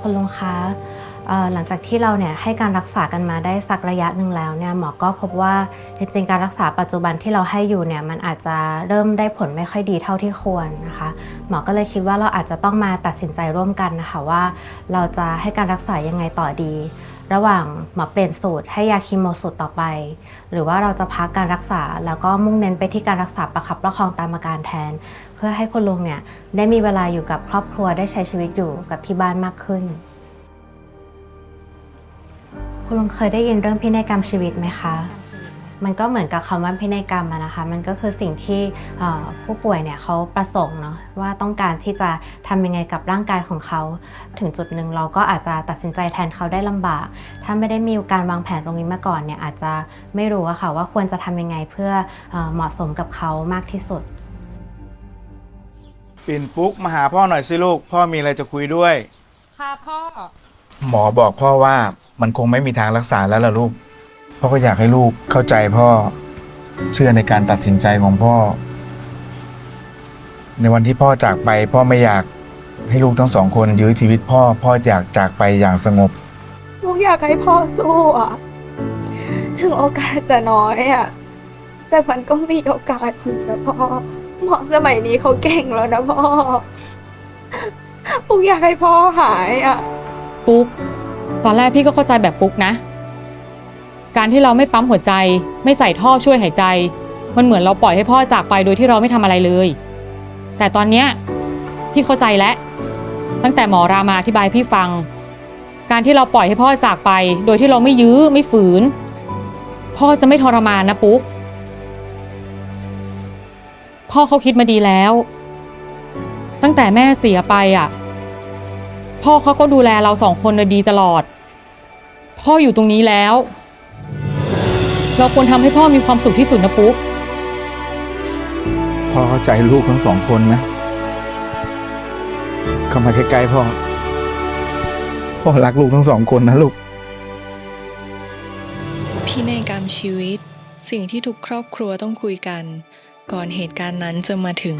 คุณลุงคะหลังจากที่เราเนี่ยให้การรักษากันมาได้สักระยะหนึ่งแล้วเนี่ยหมอก็พบว่าจริงๆการรักษาปัจจุบันที่เราให้อยู่เนี่ยมันอาจจะเริ่มได้ผลไม่ค่อยดีเท่าที่ควรนะคะหมอก็เลยคิดว่าเราอาจจะต้องมาตัดสินใจร่วมกันนะคะว่า เราจะให้การรักษายังไงต่อดี ระหว่างหมอเปลี่ยนสูตรให้ยาคีโมสูตรต่อไป หรือว่าเราจะพักการรักษา แล้วก็มุ่งเน้นไปที่การรักษาประคับประคองตามอาการแทน เพื่อให้คุณลุงเนี่ยได้มีเวลาอยู่กับครอบครัวได้ใช้ชีวิตอยู่กับที่บ้านมากขึ้น คุณลุงเคยได้ยินเรื่องพินัยกรรมชีวิตไหมคะ มันก็เหมือนกับคำว่าพินัยกรรมอะนะคะ มันก็คือสิ่งที่เอ่อผู้ป่วยเนี่ยเขาประสงค์เนาะว่าต้องการที่จะทำยังไงกับร่างกายของเขา ถึงจุดหนึ่งเราก็อาจจะตัดสินใจแทนเขาได้ลำบาก ถ้าไม่ได้มีการวางแผนตรงนี้มาก่อนเนี่ยอาจจะไม่รู้อะค่ะว่าควรจะทำยังไงเพื่อเออเหมาะสมกับเขามากที่สุด ปิ่นปุ๊กมาหาพ่อหน่อยสิลูก พ่อมีอะไรจะคุยด้วย ค่ะพ่อ หมอบอกพ่อว่ามันคงไม่มีทางรักษาแล้วล่ะลูก พ่อก็อยากให้ลูกเข้าใจพ่อเชื่อในการตัดสินใจของพ่อ ในวันที่พ่อจากไป พ่อไม่อยากให้ลูกทั้งสองคนยื้อชีวิตพ่อ พ่ออยากจากไปอย่างสงบ ลูกอยากให้พ่อสู้อะ ถึงโอกาสจะน้อยอะ แต่มันก็มีโอกาสอยู่นะพ่อหมอสมัยนี้เขาเก่งแล้วนะพ่อลูกอยากให้พ่อหายอะ ปุ๊ก ตอนแรกพี่ก็เข้าใจแบบปุ๊กนะ การที่เราไม่ปั๊มหัวใจ ไม่ใส่ท่อช่วยหายใจ มันเหมือนเราปล่อยให้พ่อจากไปโดยที่เราไม่ทำอะไรเลย แต่ตอนเนี้ยพี่เข้าใจแล้วตั้งแต่หมอรามาอธิบายพี่ฟัง การที่เราปล่อยให้พ่อจากไป โดยที่เราไม่ยื้อไม่ฝืน พ่อจะไม่ทรมานนะปุ๊ก พ่อเขาคิดมาดีแล้ว ตั้งแต่แม่เสียไปอะ พ่อเขาก็ดูแลเราสองคนน่ะดีตลอด พ่ออยู่ตรงนี้แล้ว เราควรทำให้พ่อมีความสุขที่สุดนะปุ๊ก พ่อเข้าใจลูกทั้งสองคนนะ เข้ามาใกล้ๆพ่อ พ่อรักลูกทั้งสองคนนะลูก พินัยกรรมชีวิต สิ่งที่ทุกครอบครัวต้องคุยกัน ก่อนเหตุการณ์นั้นจะมาถึง